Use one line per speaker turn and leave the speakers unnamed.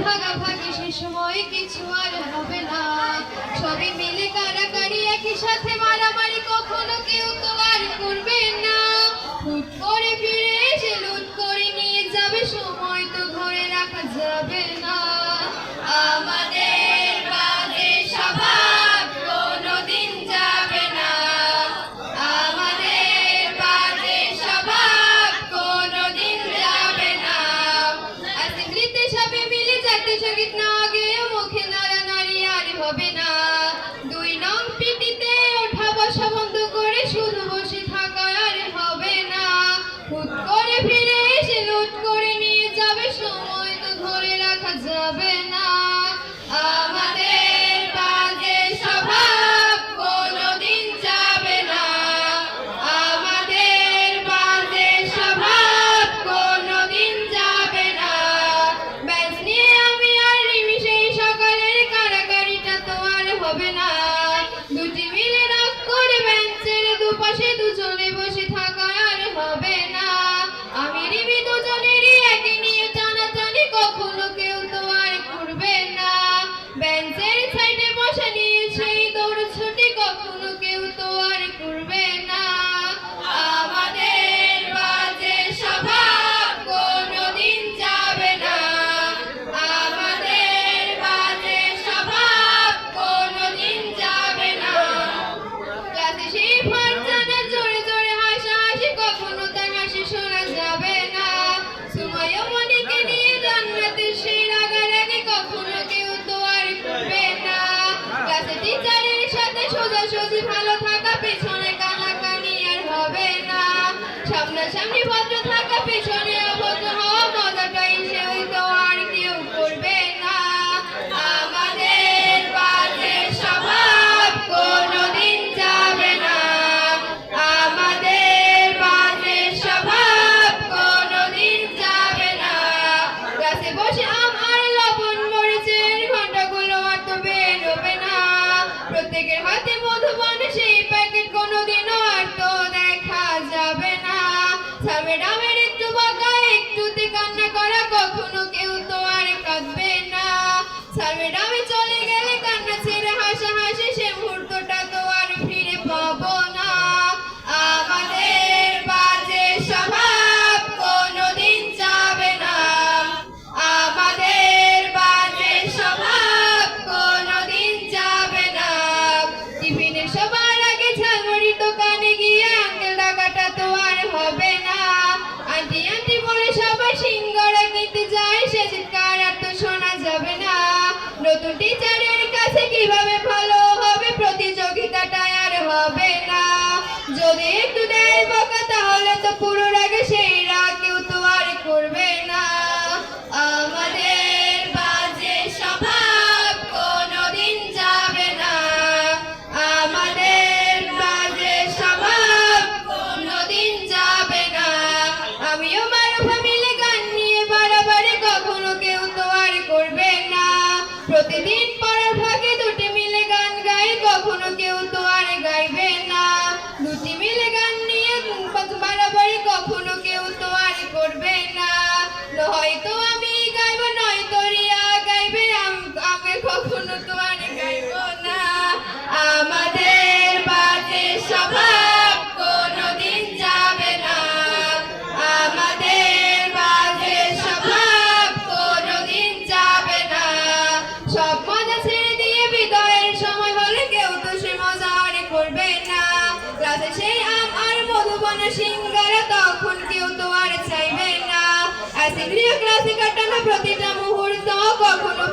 ভাগাভাগি মিলে কারাকারি, একই সাথে মারামারি কখনো কেউ তো আর করবে না। হুট করে ফিরে এসে লুট করে নিয়ে যাবে, সময় তো ধরে রাখা যাবে আপনার সামনে ভদ্র থাকা তো আর কেউ করবে না। আমাদের বাজে স্বভাব কোনোদিন যাবে না। আমাদের বাজে স্বভাব কোনোদিন যাবে না। গাছে বসে আম লবণ মরেছেন ঘন্টাগুলো আর বেরোবে না। প্রত্যেকের হাতে মধুবন সেই প্যাকেট কোনোদিনও সে চিৎকার আর তো শোনা যাবে না। নতুন টিচারের কাছে কীভাবে ভালো প্রতিদিন আছে আম আর মধুবন সিংহারা তখন কেউ তো আর চাইবে না। অ্যাসিক্রিয়া ক্লাসিকাটা না প্রতিটা মুহূর্ত কখনো